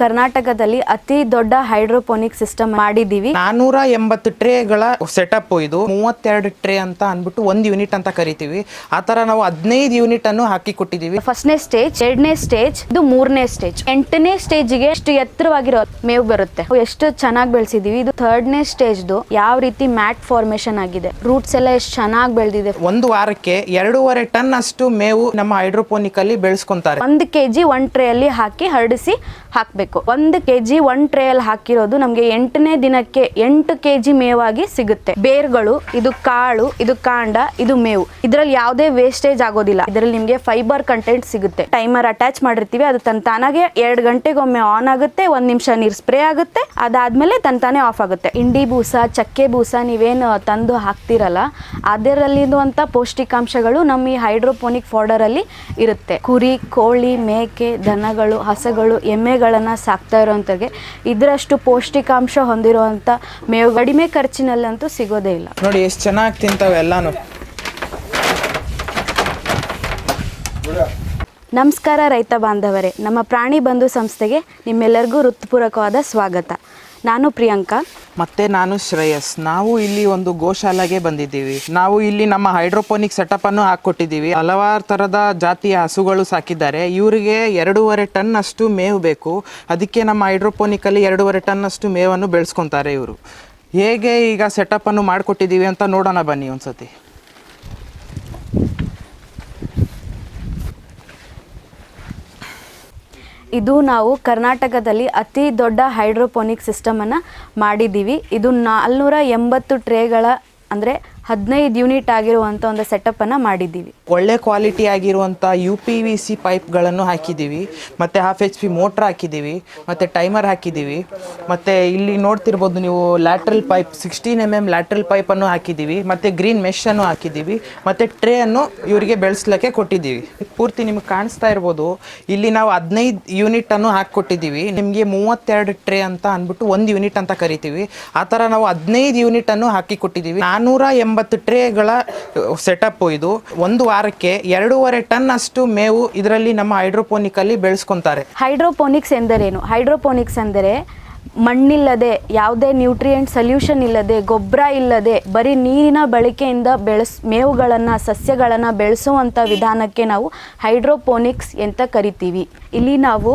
ಕರ್ನಾಟಕದಲ್ಲಿ ಅತಿ ದೊಡ್ಡ ಹೈಡ್ರೋಪೋನಿಕ್ ಸಿಸ್ಟಮ್ ಮಾಡಿದೀವಿ ನಾನೂರ ಎಂಬತ್ತು ಟ್ರೇಗಳ ಸೆಟಪ್ ಇದು. ಮೂವತ್ತೆರಡು ಟ್ರೇ ಅಂತ ಅಂದ್ಬಿಟ್ಟು ಒಂದು ಯೂನಿಟ್ ಅಂತ ಕರಿತೀವಿ. ಆತರ ನಾವು ಹದಿನೈದು ಯೂನಿಟ್ ಅನ್ನು ಹಾಕಿ ಕೊಟ್ಟಿದ್ದೀವಿ. ಫಸ್ಟ್ನೇ ಸ್ಟೇಜ್ ಎರಡನೇ ಸ್ಟೇಜ್ ಇದು ಮೂರನೇ ಸ್ಟೇಜ್. ಎಂಟನೇ ಸ್ಟೇಜ್ಗೆ ಎಷ್ಟು ಎತ್ತರವಾಗಿರೋ ಮೇವು ಬರುತ್ತೆ. ಎಷ್ಟು ಚೆನ್ನಾಗಿ ಬೆಳೆಸಿದೀವಿ ಇದು ಥರ್ಡ್ನೇ ಸ್ಟೇಜ್ದು ಯಾವ ರೀತಿ ಮ್ಯಾಟ್ ಫಾರ್ಮೇಶನ್ ಆಗಿದೆ. ರೂಟ್ಸ್ ಎಲ್ಲ ಎಷ್ಟು ಚೆನ್ನಾಗಿ ಬೆಳೆದಿದೆ. ಒಂದು ವಾರಕ್ಕೆ ಎರಡೂವರೆ ಟನ್ ಅಷ್ಟು ಮೇವು ನಮ್ಮ ಹೈಡ್ರೋಪೋನಿಕ್ ಅಲ್ಲಿ ಬೆಳೆಸ್ಕೊಂತಾರೆ. ಒಂದ್ ಕೆಜಿ ಒನ್ ಟ್ರೇ ಅಲ್ಲಿ ಹಾಕಿ ಹರಡಿಸಿ ಹಾಕಬೇಕು. ಒಂದು ಕೆ ಜಿ ಒನ್ ಟ್ರೇ ಅಲ್ಲಿ ಹಾಕಿರೋದು ನಮಗೆ ಎಂಟನೇ ದಿನಕ್ಕೆ ಎಂಟು ಕೆ ಜಿ ಮೇವಾಗಿ ಸಿಗುತ್ತೆ. ಬೇರ್ಗಳು, ಇದು ಕಾಳು, ಇದು ಕಾಂಡ, ಇದು ಮೇವು. ಇದರಲ್ಲಿ ಯಾವುದೇ ವೇಸ್ಟೇಜ್ ಆಗೋದಿಲ್ಲ. ಇದರಲ್ಲಿ ನಿಮಗೆ ಫೈಬರ್ ಕಂಟೆಂಟ್ ಸಿಗುತ್ತೆ. ಟೈಮರ್ ಅಟ್ಯಾಚ್ ಮಾಡಿರ್ತೀವಿ, ಅದು ತನ್ನ ತಾನಾಗೆ ಎರಡು ಗಂಟೆಗೊಮ್ಮೆ ಆನ್ ಆಗುತ್ತೆ, ಒಂದು ನಿಮಿಷ ನೀರು ಸ್ಪ್ರೇ ಆಗುತ್ತೆ, ಅದಾದ್ಮೇಲೆ ತನ್ ತಾನೇ ಆಫ್ ಆಗುತ್ತೆ. ಇಂಡಿ ಬೂಸ, ಚಕ್ಕೆ ಬೂಸ ನೀವೇನು ತಂದು ಹಾಕ್ತಿರಲ್ಲ ಅದರಲ್ಲಿರುವಂಥ ಪೌಷ್ಟಿಕಾಂಶಗಳು ನಮ್ಮ ಈ ಹೈಡ್ರೋಪೋನಿಕ್ ಫಾರ್ಡರ್ ಅಲ್ಲಿ ಇರುತ್ತೆ. ಕುರಿ, ಕೋಳಿ, ಮೇಕೆ, ದನಗಳು, ಹಸಗಳು, ಎಮ್ಮೆಗಳನ್ನ ಸಾಕ್ತಾ ಇರೋಂಥಗೆ ಇದರಷ್ಟು ಪೌಷ್ಟಿಕಾಂಶ ಹೊಂದಿರುವಂಥ ಮೇವು ಕಡಿಮೆ ಖರ್ಚಿನಲ್ಲಂತೂ ಸಿಗೋದೇ ಇಲ್ಲ. ನೋಡಿ ಎಷ್ಟು ಚೆನ್ನಾಗಿ ತಿಂತಾವೆ ಎಲ್ಲಾನು. ನಮಸ್ಕಾರ ರೈತ ಬಾಂಧವರೇ ನಮ್ಮ ಪ್ರಾಣಿ ಬಂಧು ಸಂಸ್ಥೆಗೆ ನಿಮ್ಮೆಲ್ಲರಿಗೂ ಹೃತ್ಪೂರ್ವಕವಾದ ಸ್ವಾಗತ. ನಾನು ಪ್ರಿಯಾಂಕಾ. ಮತ್ತೆ ನಾನು ಶ್ರೇಯಸ್. ನಾವು ಇಲ್ಲಿ ಒಂದು ಗೋಶಾಲೆಗೆ ಬಂದಿದ್ದೀವಿ. ನಾವು ಇಲ್ಲಿ ನಮ್ಮ ಹೈಡ್ರೋಪೋನಿಕ್ ಸೆಟಪ್ ಅನ್ನು ಹಾಕೊಟ್ಟಿದ್ದೀವಿ ಹಲವಾರು ತರದ ಜಾತಿಯ ಹಸುಗಳು ಸಾಕಿದ್ದಾರೆ. ಇವರಿಗೆ ಎರಡೂವರೆ ಟನ್ ಅಷ್ಟು ಮೇವು ಬೇಕು. ಅದಕ್ಕೆ ನಮ್ಮ ಹೈಡ್ರೋಪೋನಿಕ್ ಅಲ್ಲಿ ಎರಡೂವರೆ ಟನ್ ಅಷ್ಟು ಮೇವನ್ನು ಬೆಳೆಸ್ಕೊಂತಾರೆ ಇವರು. ಹೇಗೆ ಈಗ ಸೆಟಪ್ ಅನ್ನು ಮಾಡಿಕೊಟ್ಟಿದ್ದೀವಿ ಅಂತ ನೋಡೋಣ ಬನ್ನಿ ಒಂದ್ಸತಿ. ಇದು ನಾವು ಕರ್ನಾಟಕದಲ್ಲಿ ಅತಿ ದೊಡ್ಡ ಹೈಡ್ರೋಪೋನಿಕ್ ಸಿಸ್ಟಮನ್ನು ಮಾಡಿದ್ದೀವಿ. ಇದು ನಾಲ್ನೂರ ಎಂಬತ್ತು ಟ್ರೇಗಳ ಅಂದರೆ ಹದಿನೈದು ಯೂನಿಟ್ ಆಗಿರುವಂಥ ಒಂದು ಸೆಟಪ್ಪನ್ನು ಮಾಡಿದ್ದೀವಿ. ಒಳ್ಳೆ ಕ್ವಾಲಿಟಿ ಆಗಿರುವಂಥ ಯು ಪಿ ವಿ ಸಿ ಪೈಪ್ಗಳನ್ನು ಹಾಕಿದ್ದೀವಿ, ಮತ್ತು ಹಾಫ್ ಎಚ್ ಪಿ ಮೋಟ್ರ್ ಹಾಕಿದ್ದೀವಿ, ಮತ್ತು ಟೈಮರ್ ಹಾಕಿದ್ದೀವಿ, ಮತ್ತು ಇಲ್ಲಿ ನೋಡ್ತಿರ್ಬೋದು ನೀವು lateral pipe sixteen M M lateral ಪೈಪನ್ನು ಹಾಕಿದ್ದೀವಿ, ಮತ್ತು ಗ್ರೀನ್ ಮೆಷನ್ನು ಹಾಕಿದ್ದೀವಿ, ಮತ್ತು ಟ್ರೇಯನ್ನು ಇವರಿಗೆ ಬೆಳೆಸ್ಲಿಕ್ಕೆ ಕೊಟ್ಟಿದ್ದೀವಿ. ಪೂರ್ತಿ ನಿಮ್ಗೆ ಕಾಣಿಸ್ತಾ ಇರ್ಬೋದು, ಇಲ್ಲಿ ನಾವು ಹದಿನೈದು ಯೂನಿಟನ್ನು ಹಾಕಿಕೊಟ್ಟಿದ್ದೀವಿ. ನಿಮಗೆ ಮೂವತ್ತೆರಡು ಟ್ರೇ ಅಂತ ಅಂದ್ಬಿಟ್ಟು ಒಂದು ಯೂನಿಟ್ ಅಂತ ಕರಿತೀವಿ. ಆ ಥರ ನಾವು ಹದಿನೈದು ಯೂನಿಟನ್ನು ಹಾಕಿ ಕೊಟ್ಟಿದ್ದೀವಿ ನಾನ್ನೂರ ಎಂಬತ್ತು ಟ್ರೇಗಳ ಸೆಟಪ್ ಇದು. ಒಂದು ವಾರಕ್ಕೆ ಎರಡೂವರೆ ಟನ್ ಅಷ್ಟು ಮೇವು ಇದರಲ್ಲಿ ನಮ್ಮ ಹೈಡ್ರೋಪೋನಿಕಲ್ಲಿ ಬೆಳೆಸ್ಕೊಂತಾರೆ. ಹೈಡ್ರೋಪೋನಿಕ್ಸ್ ಎಂದರೇನು? ಹೈಡ್ರೋಪೋನಿಕ್ಸ್ ಅಂದರೆ ಮಣ್ಣಿಲ್ಲದೆ, ಯಾವುದೇ ನ್ಯೂಟ್ರಿಯೆಂಟ್ ಸೊಲ್ಯೂಷನ್ ಇಲ್ಲದೆ, ಗೊಬ್ಬರ ಇಲ್ಲದೆ, ಬರೀ ನೀರಿನ ಬಳಕೆಯಿಂದ ಬೆಳೆಸ್, ಮೇವುಗಳನ್ನು, ಸಸ್ಯಗಳನ್ನು ಬೆಳೆಸುವಂಥ ವಿಧಾನಕ್ಕೆ ನಾವು ಹೈಡ್ರೋಪೋನಿಕ್ಸ್ ಅಂತ ಕರಿತೀವಿ. ಇಲ್ಲಿ ನಾವು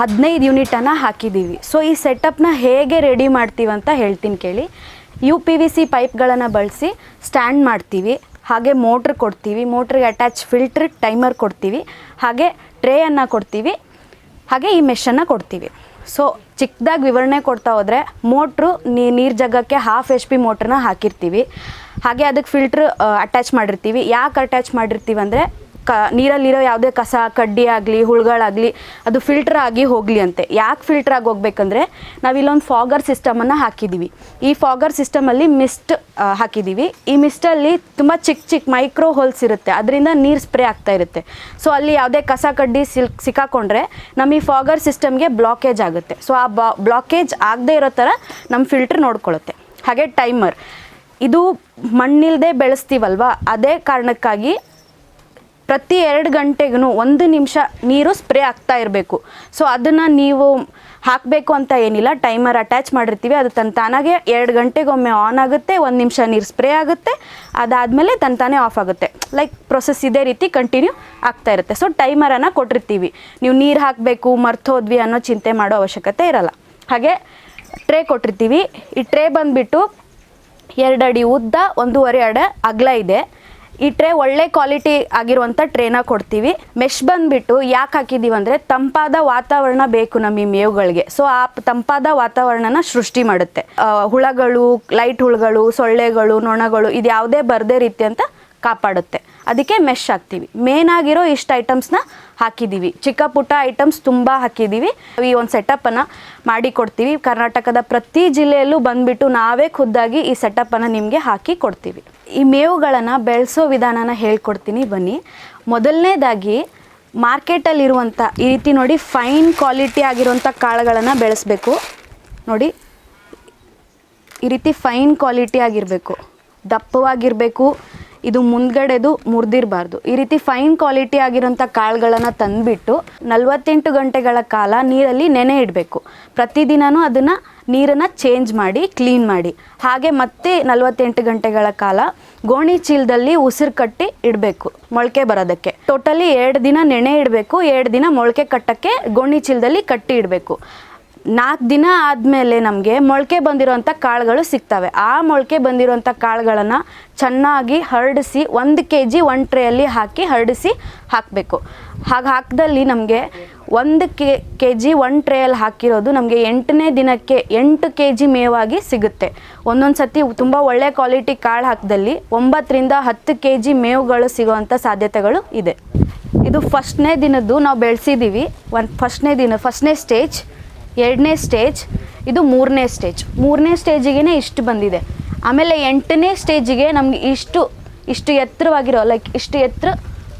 ಹದಿನೈದು ಯೂನಿಟನ್ನು ಹಾಕಿದ್ದೀವಿ. ಸೊ ಈ ಸೆಟಪ್ನ ಹೇಗೆ ರೆಡಿ ಮಾಡ್ತೀವಿ ಅಂತ ಹೇಳ್ತೀನಿ ಕೇಳಿ. ಯು ಪಿ ವಿ ಸಿ ಪೈಪ್ಗಳನ್ನು ಬಳಸಿ ಸ್ಟ್ಯಾಂಡ್ ಮಾಡ್ತೀವಿ. ಹಾಗೆ ಮೋಟ್ರ್ ಕೊಡ್ತೀವಿ, ಮೋಟ್ರಿಗೆ ಅಟ್ಯಾಚ್ ಫಿಲ್ಟ್ರ್ ಟೈಮರ್ ಕೊಡ್ತೀವಿ, ಹಾಗೆ ಟ್ರೇಯನ್ನು ಕೊಡ್ತೀವಿ, ಹಾಗೆ ಈ ಮೆಷನ್ನು ಕೊಡ್ತೀವಿ. ಸೊ ಚಿಕ್ಕದಾಗಿ ವಿವರಣೆ ಕೊಡ್ತಾ ಹೋದರೆ ಮೋಟ್ರು ನೀರು ಜಗ್ಗಕ್ಕೆ ಹಾಫ್ ಎಚ್ ಪಿ ಮೋಟ್ರನ್ನ ಹಾಕಿರ್ತೀವಿ. ಹಾಗೆ ಅದಕ್ಕೆ ಫಿಲ್ಟ್ರ್ ಅಟ್ಯಾಚ್ ಮಾಡಿರ್ತೀವಿ. ಯಾಕೆ ಅಟ್ಯಾಚ್ ಮಾಡಿರ್ತೀವಿ ಅಂದರೆ ನೀರಲ್ಲಿರೋ ಯಾವುದೇ ಕಸ, ಕಡ್ಡಿ ಆಗಲಿ, ಹುಳುಗಳಾಗಲಿ, ಅದು ಫಿಲ್ಟರ್ ಆಗಿ ಹೋಗಲಿ ಅಂತೆ ಯಾಕೆ ಫಿಲ್ಟರ್ ಆಗಿ ಹೋಗ್ಬೇಕಂದ್ರೆ ನಾವಿಲ್ಲೊಂದು ಫಾಗರ್ ಸಿಸ್ಟಮನ್ನು ಹಾಕಿದ್ದೀವಿ ಈ ಫಾಗರ್ ಸಿಸ್ಟಮಲ್ಲಿ ಮಿಸ್ಟ್ ಹಾಕಿದ್ದೀವಿ ಈ ಮಿಸ್ಟಲ್ಲಿ ತುಂಬ ಚಿಕ್ಕ ಚಿಕ್ಕ ಮೈಕ್ರೋ ಹೋಲ್ಸ್ ಇರುತ್ತೆ. ಅದರಿಂದ ನೀರು ಸ್ಪ್ರೇ ಆಗ್ತಾ ಇರುತ್ತೆ. ಸೊ ಅಲ್ಲಿ ಯಾವುದೇ ಕಸ, ಕಡ್ಡಿ ಸಿಲ್, ಸಿಕ್ಕಾಕೊಂಡ್ರೆ ನಮ್ಮ ಈ ಫಾಗರ್ ಸಿಸ್ಟಮ್ಗೆ ಬ್ಲಾಕೇಜ್ ಆಗುತ್ತೆ. ಸೊ ಆ ಬ್ಲಾಕೇಜ್ ಆಗದೆ ಇರೋ ಥರ ನಮ್ಮ ಫಿಲ್ಟರ್ ನೋಡ್ಕೊಳ್ಳುತ್ತೆ ಹಾಗೆ ಟೈಮರ್ ಇದು ಮಣ್ಣಿಲ್ಲದೆ ಬೆಳೆಸ್ತೀವಲ್ವ? ಅದೇ ಕಾರಣಕ್ಕಾಗಿ ಪ್ರತಿ ಎರಡು ಗಂಟೆಗೂ ಒಂದು ನಿಮಿಷ ನೀರು ಸ್ಪ್ರೇ ಆಗ್ತಾ ಇರಬೇಕು. ಸೊ ಅದನ್ನು ನೀವು ಹಾಕಬೇಕು ಅಂತ ಏನಿಲ್ಲ, ಟೈಮರ್ ಅಟ್ಯಾಚ್ ಮಾಡಿರ್ತೀವಿ, ಅದು ತನ್ನ ತಾನಾಗೆ ಎರಡು ಗಂಟೆಗೊಮ್ಮೆ ಆನ್ ಆಗುತ್ತೆ, ಒಂದು ನಿಮಿಷ ನೀರು ಸ್ಪ್ರೇ ಆಗುತ್ತೆ, ಅದಾದಮೇಲೆ ತನ್ನ ತಾನೇ ಆಫ್ ಆಗುತ್ತೆ. ಲೈಕ್ ಪ್ರೊಸೆಸ್ ಇದೇ ರೀತಿ ಕಂಟಿನ್ಯೂ ಆಗ್ತಾ ಇರುತ್ತೆ. ಸೊ ಟೈಮರನ್ನು ಕೊಟ್ಟಿರ್ತೀವಿ. ನೀವು ನೀರು ಹಾಕಬೇಕು, ಮರ್ತೋದ್ವಿ ಅನ್ನೋ ಚಿಂತೆ ಮಾಡೋ ಅವಶ್ಯಕತೆ ಇರಲ್ಲ. ಹಾಗೆ ಟ್ರೇ ಕೊಟ್ಟಿರ್ತೀವಿ. ಈ ಟ್ರೇ ಬಂದುಬಿಟ್ಟು ಎರಡು ಅಡಿ ಉದ್ದ, ಒಂದೂವರೆ ಅಡಿ ಅಗಲ ಇದೆ. ಈ ಟ್ರೇ ಒಳ್ಳೆ ಕ್ವಾಲಿಟಿ ಆಗಿರುವಂಥ ಟ್ರೇನ ಕೊಡ್ತೀವಿ. ಮೆಶ್ ಬಂದ್ಬಿಟ್ಟು ಯಾಕೆ ಹಾಕಿದೀವಿ ಅಂದರೆ ತಂಪಾದ ವಾತಾವರಣ ಬೇಕು ನಮ್ಮ ಈ ಮೇವುಗಳಿಗೆ. ಸೊ ಆ ತಂಪಾದ ವಾತಾವರಣನ ಸೃಷ್ಟಿ ಮಾಡುತ್ತೆ. ಹುಳಗಳು ಲೈಟ್ ಹುಳುಗಳು, ಸೊಳ್ಳೆಗಳು, ನೊಣಗಳು ಇದು ಯಾವುದೇ ಬರದೇ ರೀತಿ ಅಂತ ಕಾಪಾಡುತ್ತೆ. ಅದಕ್ಕೆ ಮೆಶ್ ಹಾಕ್ತೀವಿ. ಮೇನ್ ಆಗಿರೋ ಇಷ್ಟು ಐಟಮ್ಸ್ನ ಹಾಕಿದ್ದೀವಿ ಚಿಕ್ಕ ಪುಟ್ಟ ಐಟಮ್ಸ್ ತುಂಬ ಹಾಕಿದ್ದೀವಿ ಈ ಒಂದು ಸೆಟಪ್ಪನ್ನು ಮಾಡಿ ಕೊಡ್ತೀವಿ. ಕರ್ನಾಟಕದ ಪ್ರತಿ ಜಿಲ್ಲೆಯಲ್ಲೂ ಬಂದುಬಿಟ್ಟು ನಾವೇ ಖುದ್ದಾಗಿ ಈ ಸೆಟಪ್ಪನ್ನು ನಿಮಗೆ ಹಾಕಿ ಕೊಡ್ತೀವಿ. ಈ ಮೇವುಗಳನ್ನು ಬೆಳೆಸೋ ವಿಧಾನನ ಹೇಳ್ಕೊಡ್ತೀನಿ. ಬನ್ನಿ. ಮೊದಲನೇದಾಗಿ ಮಾರ್ಕೆಟಲ್ಲಿರುವಂಥ ಈ ರೀತಿ ನೋಡಿ ಫೈನ್ ಕ್ವಾಲಿಟಿ ಆಗಿರುವಂಥ ಕಾಳುಗಳನ್ನು ಬೆಳೆಸಬೇಕು. ನೋಡಿ. ಈ ರೀತಿ ಫೈನ್ ಕ್ವಾಲಿಟಿ ಆಗಿರಬೇಕು. ದಪ್ಪವಾಗಿರಬೇಕು. ಇದು ಮುಂದ್ಗಡೆದು ಮುರಿದಿರಬಾರ್ದು. ಈ ರೀತಿ ಫೈನ್ ಕ್ವಾಲಿಟಿ ಆಗಿರೋಂಥ ಕಾಳುಗಳನ್ನು ತಂದುಬಿಟ್ಟು ನಲವತ್ತೆಂಟು ಗಂಟೆಗಳ ಕಾಲ ನೀರಲ್ಲಿ ನೆನೆ ಇಡಬೇಕು. ಪ್ರತಿದಿನವೂ ಅದನ್ನು ನೀರನ್ನು ಚೇಂಜ್ ಮಾಡಿ ಕ್ಲೀನ್ ಮಾಡಿ. ಹಾಗೆ ಮತ್ತೆ ನಲವತ್ತೆಂಟು ಗಂಟೆಗಳ ಕಾಲ ಗೋಣಿ ಚೀಲದಲ್ಲಿ ಉಸಿರು ಕಟ್ಟಿ ಇಡಬೇಕು ಮೊಳಕೆ ಬರೋದಕ್ಕೆ. ಟೋಟಲಿ ಎರಡು ದಿನ ನೆನೆ ಇಡಬೇಕು, ಎರಡು ದಿನ ಮೊಳಕೆ ಕಟ್ಟಕ್ಕೆ ಗೋಣಿ ಚೀಲದಲ್ಲಿ ಕಟ್ಟಿ ಇಡಬೇಕು. ನಾಲ್ಕು ದಿನ ಆದಮೇಲೆ ನಮಗೆ ಮೊಳಕೆ ಬಂದಿರೋಂಥ ಕಾಳುಗಳು ಸಿಗ್ತವೆ. ಆ ಮೊಳಕೆ ಬಂದಿರೋಂಥ ಕಾಳುಗಳನ್ನು ಚೆನ್ನಾಗಿ ಹರಡಿಸಿ ಒಂದು ಕೆ ಜಿ ಒಂದು ಟ್ರೇಯಲ್ಲಿ ಹಾಕಿ ಹರಡಿಸಿ ಹಾಕಬೇಕು. ಹಾಗೆ ಹಾಕಿದಲ್ಲಿ ನಮಗೆ ಒಂದು ಕೆ ಕೆ ಜಿ ಒನ್ ಟ್ರೇಯಲ್ಲಿ ಹಾಕಿರೋದು ನಮಗೆ ಎಂಟನೇ ದಿನಕ್ಕೆ ಎಂಟು ಕೆ ಜಿ ಮೇವಾಗಿ ಸಿಗುತ್ತೆ. ಒಂದೊಂದು ಸತಿ ತುಂಬ ಒಳ್ಳೆ ಕ್ವಾಲಿಟಿ ಕಾಳು ಹಾಕಿದಲ್ಲಿ ಒಂಬತ್ತರಿಂದ ಹತ್ತು ಕೆ ಜಿ ಮೇವುಗಳು ಸಿಗೋವಂಥ ಸಾಧ್ಯತೆಗಳು ಇದೆ. ಇದು ಫಸ್ಟ್ನೇ ದಿನದ್ದು ನಾವು ಬೆಳೆಸಿದ್ದೀವಿ ಒಂದು ಫಸ್ಟ್ನೇ ದಿನ, ಫಸ್ಟ್ನೇ ಸ್ಟೇಜ್ ಎರಡನೇ ಸ್ಟೇಜ್, ಇದು ಮೂರನೇ ಸ್ಟೇಜ್. ಮೂರನೇ ಸ್ಟೇಜಿಗೆ ಇಷ್ಟು ಬಂದಿದೆ. ಆಮೇಲೆ ಎಂಟನೇ ಸ್ಟೇಜಿಗೆ ನಮ್ಗೆ ಇಷ್ಟು ಇಷ್ಟು ಎತ್ತರವಾಗಿರೋ ಲೈಕ್ ಇಷ್ಟು ಎತ್ತರ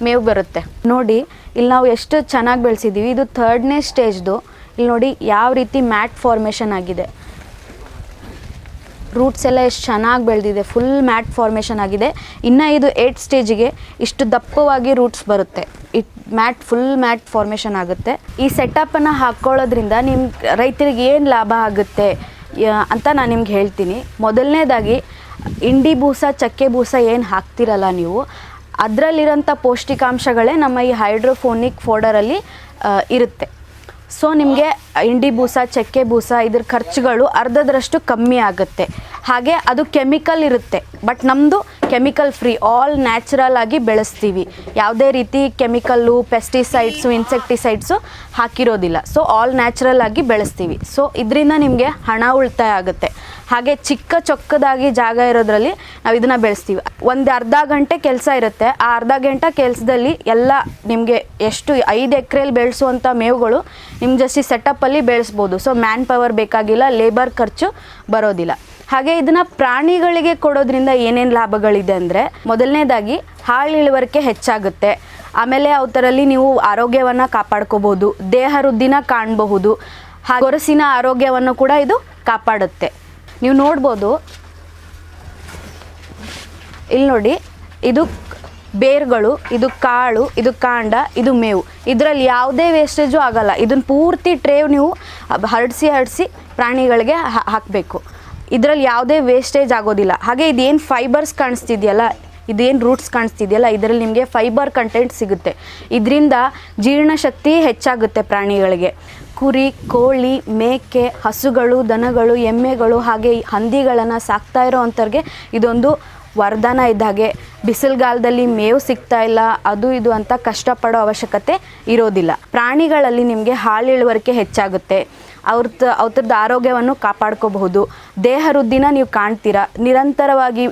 ಮೇವು ಬರುತ್ತೆ. ನೋಡಿ, ಇಲ್ಲಿ ನಾವು ಎಷ್ಟು ಚೆನ್ನಾಗಿ ಬೆಳೆಸಿದ್ದೀವಿ ಇದು ಥರ್ಡ್ನೇ ಸ್ಟೇಜ್ದು. ಇಲ್ಲಿ ನೋಡಿ, ಯಾವ ರೀತಿ ಮ್ಯಾಟ್ ಫಾರ್ಮೇಷನ್ ಆಗಿದೆ. ರೂಟ್ಸ್ ಎಲ್ಲ ಎಷ್ಟು ಚೆನ್ನಾಗಿ ಬೆಳೆದಿದೆ ಫುಲ್ ಮ್ಯಾಟ್ ಫಾರ್ಮೇಷನ್ ಆಗಿದೆ. ಇನ್ನು ಇದು ಏಟ್ ಸ್ಟೇಜಿಗೆ ಇಷ್ಟು ದಪ್ಪವಾಗಿ ರೂಟ್ಸ್ ಬರುತ್ತೆ. It mat full mat formation ಆಗುತ್ತೆ. ಈ ಸೆಟಪ್ಪನ್ನು ಹಾಕ್ಕೊಳ್ಳೋದ್ರಿಂದ ನಿಮ್ಮ ರೈತರಿಗೆ ಏನು ಲಾಭ ಆಗುತ್ತೆ ಅಂತ ನಾನು ನಿಮ್ಗೆ ಹೇಳ್ತೀನಿ. ಮೊದಲನೇದಾಗಿ ಇಂಡಿ ಬೂಸ, ಚಕ್ಕೆ ಬೂಸ ಏನು ಹಾಕ್ತಿರಲ್ಲ ನೀವು, ಅದರಲ್ಲಿರೋಂಥ ಪೌಷ್ಟಿಕಾಂಶಗಳೇ ನಮ್ಮ ಈ ಹೈಡ್ರೋಫೋನಿಕ್ ಫೋಡರಲ್ಲಿ ಇರುತ್ತೆ. ಸೊ ನಿಮಗೆ ಇಂಡಿ ಬೂಸ, ಚಕ್ಕೆ ಬೂಸ, ಇದ್ರ ಖರ್ಚುಗಳು ಅರ್ಧದರಷ್ಟು ಕಮ್ಮಿ ಆಗುತ್ತೆ. ಹಾಗೆ ಅದು ಕೆಮಿಕಲ್ ಇರುತ್ತೆ. ಬಟ್ ನಮ್ಮದು ಕೆಮಿಕಲ್ ಫ್ರೀ ಆಲ್ ನ್ಯಾಚುರಲ್ ಆಗಿ ಬೆಳೆಸ್ತೀವಿ. ಯಾವುದೇ ರೀತಿ ಕೆಮಿಕಲ್ಲು ಪೆಸ್ಟಿಸೈಡ್ಸು ಇನ್ಸೆಕ್ಟಿಸೈಡ್ಸು ಹಾಕಿರೋದಿಲ್ಲ. ಸೊ ಆಲ್ ನ್ಯಾಚುರಲ್ ಆಗಿ ಬೆಳೆಸ್ತೀವಿ. ಸೊ ಇದರಿಂದ ನಿಮಗೆ ಹಣ ಉಳಿತಾಯ ಆಗುತ್ತೆ. ಹಾಗೆ ಚಿಕ್ಕ ಚೊಕ್ಕದಾಗಿ ಜಾಗ ಇರೋದ್ರಲ್ಲಿ ನಾವು ಇದನ್ನು ಬೆಳೆಸ್ತೀವಿ. ಒಂದು ಅರ್ಧ ಗಂಟೆ ಕೆಲಸ ಇರುತ್ತೆ. ಆ ಅರ್ಧ ಗಂಟೆ ಕೆಲಸದಲ್ಲಿ ಎಲ್ಲ ನಿಮಗೆ ಎಷ್ಟು ಐದು ಎಕ್ರೆಯಲ್ಲಿ ಬೆಳೆಸುವಂಥ ಮೇವುಗಳು ನಿಮ್ಮ ಜಸ್ಟ್ ಸೆಟಪ್ಪಲ್ಲಿ ಬೆಳೆಸ್ಬೋದು. ಸೊ ಮ್ಯಾನ್ ಪವರ್ ಬೇಕಾಗಿಲ್ಲ ಲೇಬರ್ ಖರ್ಚು ಬರೋದಿಲ್ಲ. ಹಾಗೆ ಇದನ್ನ ಪ್ರಾಣಿಗಳಿಗೆ ಕೊಡೋದ್ರಿಂದ ಏನೇನು ಲಾಭಗಳಿದೆ ಅಂದರೆ ಮೊದಲನೇದಾಗಿ ಹಾಳು ಇಳುವರಿಕೆ ಹೆಚ್ಚಾಗುತ್ತೆ. ಆಮೇಲೆ ಅವತರಲ್ಲಿ ನೀವು ಆರೋಗ್ಯವನ್ನು ಕಾಪಾಡ್ಕೋಬೋದು ದೇಹ ವೃದ್ಧಿನ ಕಾಣಬಹುದು, ಹಾಗೆ ಗೊರಸಿನ ಆರೋಗ್ಯವನ್ನು ಕೂಡ ಇದು ಕಾಪಾಡುತ್ತೆ. ನೀವು ನೋಡ್ಬೋದು ಇಲ್ಲಿ ನೋಡಿ, ಇದು ಬೇರ್ಗಳು, ಇದು ಕಾಳು, ಇದು ಕಾಂಡ, ಇದು ಮೇವು. ಇದರಲ್ಲಿ ಯಾವುದೇ ವೇಸ್ಟೇಜು ಆಗಲ್ಲ. ಇದನ್ನು ಪೂರ್ತಿ ಟ್ರೇವ್ ನೀವು ಹರಡಿಸಿ ಹರಡಿಸಿ ಪ್ರಾಣಿಗಳಿಗೆ ಹಾಕಬೇಕು. ಇದರಲ್ಲಿ ಯಾವುದೇ ವೇಸ್ಟೇಜ್ ಆಗೋದಿಲ್ಲ. ಹಾಗೆ ಇದೇನು ಫೈಬರ್ಸ್ ಕಾಣಿಸ್ತಿದೆಯಲ್ಲ, ಇದೇನು ರೂಟ್ಸ್ ಕಾಣಿಸ್ತಿದೆಯಲ್ಲ, ಇದರಲ್ಲಿ ನಿಮಗೆ ಫೈಬರ್ ಕಂಟೆಂಟ್ ಸಿಗುತ್ತೆ. ಇದರಿಂದ ಜೀರ್ಣಶಕ್ತಿ ಹೆಚ್ಚಾಗುತ್ತೆ ಪ್ರಾಣಿಗಳಿಗೆ. ಕುರಿ, ಕೋಳಿ, ಮೇಕೆ, ಹಸುಗಳು, ದನಗಳು, ಎಮ್ಮೆಗಳು, ಹಾಗೆ ಹಂದಿಗಳನ್ನು ಸಾಕ್ತಾ ಇರೋ ಅಂಥವ್ರಿಗೆ ಇದೊಂದು ವರದಾನ ಇದ್ದಾಗೆ ಬಿಸಿಲುಗಾಲದಲ್ಲಿ ಮೇವು ಸಿಗ್ತಾ ಇಲ್ಲ, ಅದು ಇದು ಅಂತ ಕಷ್ಟಪಡೋ ಅವಶ್ಯಕತೆ ಇರೋದಿಲ್ಲ. ಪ್ರಾಣಿಗಳಲ್ಲಿ ನಿಮಗೆ ಹಾಲು ಇಳುವರಿಕೆ ಹೆಚ್ಚಾಗುತ್ತೆ. ಅವ್ರದ್ದು ಅವ್ರದ್ದು ಆರೋಗ್ಯವನ್ನು ಕಾಪಾಡ್ಕೋಬಹುದು. ದೇಹ ವೃದ್ಧಿನ ನೀವು ಕಾಣ್ತೀರಾ? ನಿರಂತರವಾಗಿ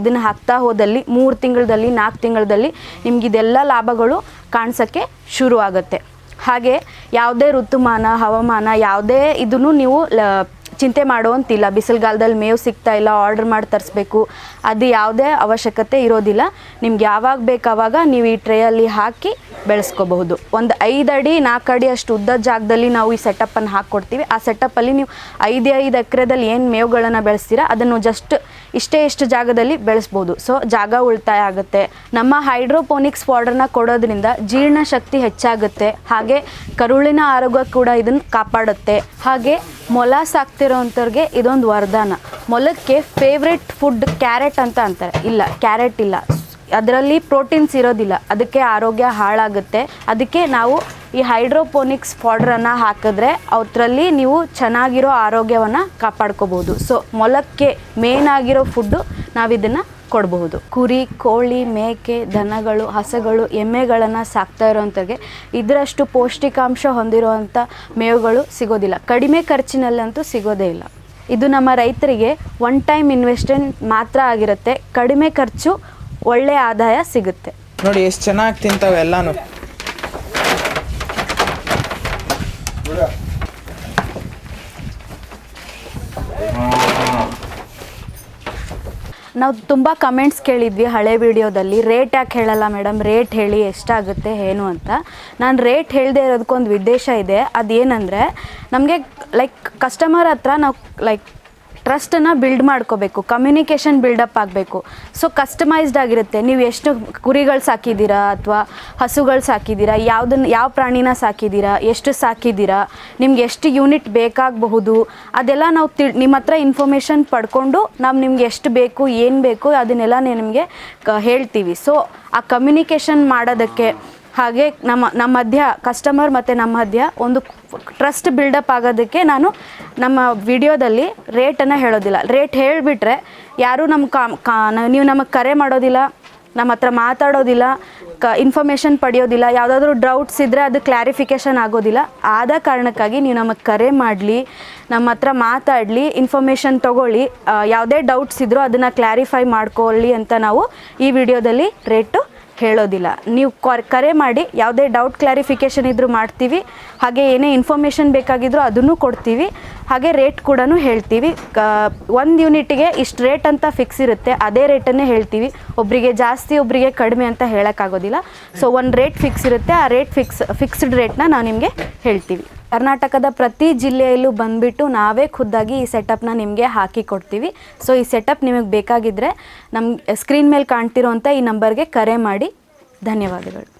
ಇದನ್ನು ಹಾಕ್ತಾ ಹೋದಲ್ಲಿ, ಮೂರು ತಿಂಗಳಲ್ಲಿ ನಾಲ್ಕು ತಿಂಗಳಲ್ಲಿ ನಿಮ್ಗೆ ಇದೆಲ್ಲ ಲಾಭಗಳು ಕಾಣಿಸೋಕ್ಕೆ ಶುರು ಆಗುತ್ತೆ ಹಾಗೆ ಯಾವುದೇ ಋತುಮಾನ, ಹವಾಮಾನ, ಯಾವುದೇ ಇದನ್ನು ನೀವು ಚಿಂತೆ ಮಾಡುವಂತಿಲ್ಲ ಬಿಸಿಲುಗಾಲದಲ್ಲಿ ಮೇವು ಸಿಗ್ತಾ ಇಲ್ಲ ಆರ್ಡ್ರ್ ಮಾಡಿ ತರಿಸ್ಬೇಕು. ಅದು ಯಾವುದೇ ಅವಶ್ಯಕತೆ ಇರೋದಿಲ್ಲ. ನಿಮ್ಗೆ ಯಾವಾಗ ಬೇಕು ಆವಾಗ ನೀವು ಈ ಟ್ರೇಯಲ್ಲಿ ಹಾಕಿ ಬೆಳೆಸ್ಕೋಬಹುದು. ಒಂದು ಐದು ಅಡಿ, ನಾಲ್ಕು ಅಡಿ ಅಷ್ಟು ಉದ್ದದ ಜಾಗದಲ್ಲಿ ನಾವು ಈ ಸೆಟಪ್ಪನ್ನು ಹಾಕ್ಕೊಡ್ತೀವಿ ಆ ಸೆಟಪ್ಪಲ್ಲಿ ನೀವು ಐದು ಐದು ಎಕರೆದಲ್ಲಿ ಏನು ಮೇವುಗಳನ್ನು ಬೆಳೆಸ್ತೀರಾ, ಅದನ್ನು ಜಸ್ಟ್ ಇಷ್ಟೇ ಇಷ್ಟು ಜಾಗದಲ್ಲಿ ಬೆಳೆಸ್ಬೋದು. ಸೊ ಜಾಗ ಉಳಿತಾಯ ಆಗುತ್ತೆ. ನಮ್ಮ ಹೈಡ್ರೋಪೋನಿಕ್ಸ್ ಪೌಡರ್ನ ಕೊಡೋದ್ರಿಂದ ಜೀರ್ಣಶಕ್ತಿ ಹೆಚ್ಚಾಗುತ್ತೆ. ಹಾಗೆ ಕರುಳಿನ ಆರೋಗ್ಯ ಕೂಡ ಇದನ್ನು ಕಾಪಾಡುತ್ತೆ. ಹಾಗೆ ಮೊಲ ಸಾಕ್ತಿರೋವಂಥವ್ರಿಗೆ ಇದೊಂದು ವರದಾನ. ಮೊಲಕ್ಕೆ ಫೇವ್ರೆಟ್ ಫುಡ್ ಕ್ಯಾರೆಟ್ ಅಂತ ಅಂತಾರೆ. ಇಲ್ಲ ಕ್ಯಾರೆಟ್ ಇಲ್ಲ. ಅದರಲ್ಲಿ ಪ್ರೋಟೀನ್ಸ್ ಇರೋದಿಲ್ಲ. ಅದಕ್ಕೆ ಆರೋಗ್ಯ ಹಾಳಾಗುತ್ತೆ. ಅದಕ್ಕೆ ನಾವು ಈ ಹೈಡ್ರೋಪೋನಿಕ್ಸ್ ಪೌಡ್ರನ್ನು ಹಾಕಿದ್ರೆ ಅದರಲ್ಲಿ ನೀವು ಚೆನ್ನಾಗಿರೋ ಆರೋಗ್ಯವನ್ನು ಕಾಪಾಡ್ಕೋಬೋದು. ಸೊ ಮೊಲಕ್ಕೆ ಮೇನ್ ಆಗಿರೋ ಫುಡ್ಡು ನಾವಿದನ್ನು ಕೊಡಬಹುದು. ಕುರಿ, ಕೋಳಿ, ಮೇಕೆ, ದನಗಳು, ಹಸಗಳು, ಎಮ್ಮೆಗಳನ್ನು ಸಾಕ್ತಾ ಇರೋವಂಥವ್ರಿಗೆ ಇದರಷ್ಟು ಪೌಷ್ಟಿಕಾಂಶ ಹೊಂದಿರುವಂಥ ಮೇವುಗಳು ಸಿಗೋದಿಲ್ಲ. ಕಡಿಮೆ ಖರ್ಚಿನಲ್ಲಂತೂ ಸಿಗೋದೇ ಇಲ್ಲ. ಇದು ನಮ್ಮ ರೈತರಿಗೆ ಒನ್ ಟೈಮ್ ಇನ್ವೆಸ್ಟ್ಮೆಂಟ್ ಮಾತ್ರ ಆಗಿರುತ್ತೆ. ಕಡಿಮೆ ಖರ್ಚು ಒಳ್ಳೆಯ ಆದಾಯ ಸಿಗುತ್ತೆ. ನೋಡಿ, ಎಷ್ಟು ಚೆನ್ನಾಗಿ ತಿಂತಾವೆ ಎಲ್ಲಾನು. ನಾವು ತುಂಬ ಕಮೆಂಟ್ಸ್ ಕೇಳಿದ್ವಿ ಹಳೆ ವಿಡಿಯೋದಲ್ಲಿ. ರೇಟ್ ಯಾಕೆ ಹೇಳಲ್ಲ ಮೇಡಮ್ ರೇಟ್ ಹೇಳಿ ಎಷ್ಟಾಗುತ್ತೆ, ಏನು ಅಂತ. ನಾನು ರೇಟ್ ಹೇಳದೆ ಇರೋದಕ್ಕೊಂದು ಉದ್ದೇಶ ಇದೆ. ಅದೇನಂದರೆ, ನಮಗೆ ಲೈಕ್ ಕಸ್ಟಮರ್ ಹತ್ರ ನಾವು ಲೈಕ್ ಟ್ರಸ್ಟನ್ನು ಬಿಲ್ಡ್ ಮಾಡ್ಕೋಬೇಕು ಕಮ್ಯುನಿಕೇಷನ್ ಬಿಲ್ಡಪ್ ಆಗಬೇಕು. ಸೊ ಕಸ್ಟಮೈಸ್ಡ್ ಆಗಿರುತ್ತೆ. ನೀವು ಎಷ್ಟು ಕುರಿಗಳು ಸಾಕಿದ್ದೀರಾ ಅಥವಾ ಹಸುಗಳು ಸಾಕಿದ್ದೀರಾ ಯಾವುದನ್ನು ಯಾವ ಪ್ರಾಣಿನ ಸಾಕಿದ್ದೀರಾ, ಎಷ್ಟು ಸಾಕಿದ್ದೀರಾ, ನಿಮ್ಗೆ ಎಷ್ಟು ಯೂನಿಟ್ ಬೇಕಾಗಬಹುದು, ಅದೆಲ್ಲ ನಾವು ತಿ ನಿಮ್ಮ ಹತ್ರ ಇನ್ಫಾರ್ಮೇಷನ್ ಪಡ್ಕೊಂಡು ನಾವು ನಿಮ್ಗೆ ಎಷ್ಟು ಬೇಕು, ಏನು ಬೇಕು, ಅದನ್ನೆಲ್ಲ ನಿಮಗೆ ಹೇಳ್ತೀವಿ. ಸೊ ಆ ಕಮ್ಯುನಿಕೇಷನ್ ಮಾಡೋದಕ್ಕೆ ಹಾಗೆ ನಮ್ಮ ನಮ್ಮ ಮಧ್ಯ ಕಸ್ಟಮರ್ ಮತ್ತು ನಮ್ಮ ಮಧ್ಯ ಒಂದು ಟ್ರಸ್ಟ್ ಬಿಲ್ಡಪ್ ಆಗೋದಕ್ಕೆ ನಾನು ನಮ್ಮ ವಿಡಿಯೋದಲ್ಲಿ ರೇಟನ್ನು ಹೇಳೋದಿಲ್ಲ. ರೇಟ್ ಹೇಳಿಬಿಟ್ರೆ ಯಾರೂ ನಮ್ಮ ಕಾ- ನೀವು ನಮಗೆ ಕರೆ ಮಾಡೋದಿಲ್ಲ, ನಮ್ಮ ಹತ್ರ ಮಾತಾಡೋದಿಲ್ಲ, ಕ ಇನ್ಫಾರ್ಮೇಷನ್ ಪಡೆಯೋದಿಲ್ಲ, ಯಾವುದಾದ್ರೂ ಡೌಟ್ಸ್ ಇದ್ದರೆ ಅದು ಕ್ಲಾರಿಫಿಕೇಷನ್ ಆಗೋದಿಲ್ಲ. ಆದ ಕಾರಣಕ್ಕಾಗಿ ನೀವು ನಮಗೆ ಕರೆ ಮಾಡಲಿ, ನಮ್ಮ ಹತ್ರ ಮಾತಾಡಲಿ ಇನ್ಫಾರ್ಮೇಷನ್ ತೊಗೊಳ್ಳಿ ಯಾವುದೇ ಡೌಟ್ಸ್ ಇದ್ದರೂ ಅದನ್ನು ಕ್ಲಾರಿಫೈ ಮಾಡ್ಕೊಳ್ಳಿ ಅಂತ ನಾವು ಈ ವಿಡಿಯೋದಲ್ಲಿ ರೇಟು ಹೇಳೋದಿಲ್ಲ ನೀವು ಕರೆ ಮಾಡಿ, ಯಾವುದೇ ಡೌಟ್ ಕ್ಲಾರಿಫಿಕೇಷನ್ ಇದ್ದರೂ ಮಾಡ್ತೀವಿ. ಹಾಗೆ ಏನೇ ಇನ್ಫಾರ್ಮೇಷನ್ ಬೇಕಾಗಿದ್ದರೂ ಅದನ್ನು ಕೊಡ್ತೀವಿ. ಹಾಗೆ ರೇಟ್ ಕೂಡ ಹೇಳ್ತೀವಿ. ಒಂದು ಯೂನಿಟ್ಗೆ ಇಷ್ಟು ರೇಟ್ ಅಂತ ಫಿಕ್ಸ್ ಇರುತ್ತೆ, ಅದೇ ರೇಟನ್ನೇ ಹೇಳ್ತೀವಿ. ಒಬ್ಬರಿಗೆ ಜಾಸ್ತಿ ಒಬ್ಬರಿಗೆ ಕಡಿಮೆ ಅಂತ ಹೇಳೋಕ್ಕಾಗೋದಿಲ್ಲ. ಸೊ ಒಂದು ರೇಟ್ ಫಿಕ್ಸ್ ಇರುತ್ತೆ. ಆ ರೇಟ್ ಫಿಕ್ಸ್ ಫಿಕ್ಸ್ಡ್ ರೇಟ್ನ ನಾವು ನಿಮಗೆ ಹೇಳ್ತೀವಿ. ಕರ್ನಾಟಕದ ಪ್ರತಿ ಜಿಲ್ಲೆಯಲ್ಲೂ ಬಂದುಬಿಟ್ಟು ನಾವೇ ಖುದ್ದಾಗಿ ಈ ಸೆಟಪ್ನ ನಿಮಗೆ ಹಾಕಿ ಕೊಡ್ತೀವಿ. ಸೊ ಈ ಸೆಟಪ್ ನಿಮಗೆ ಬೇಕಾಗಿದ್ದರೆ ನಮ್ಗೆ ಸ್ಕ್ರೀನ್ ಮೇಲೆ ಕಾಣ್ತಿರೋಂಥ ಈ ನಂಬರ್ಗೆ ಕರೆ ಮಾಡಿ. ಧನ್ಯವಾದಗಳು.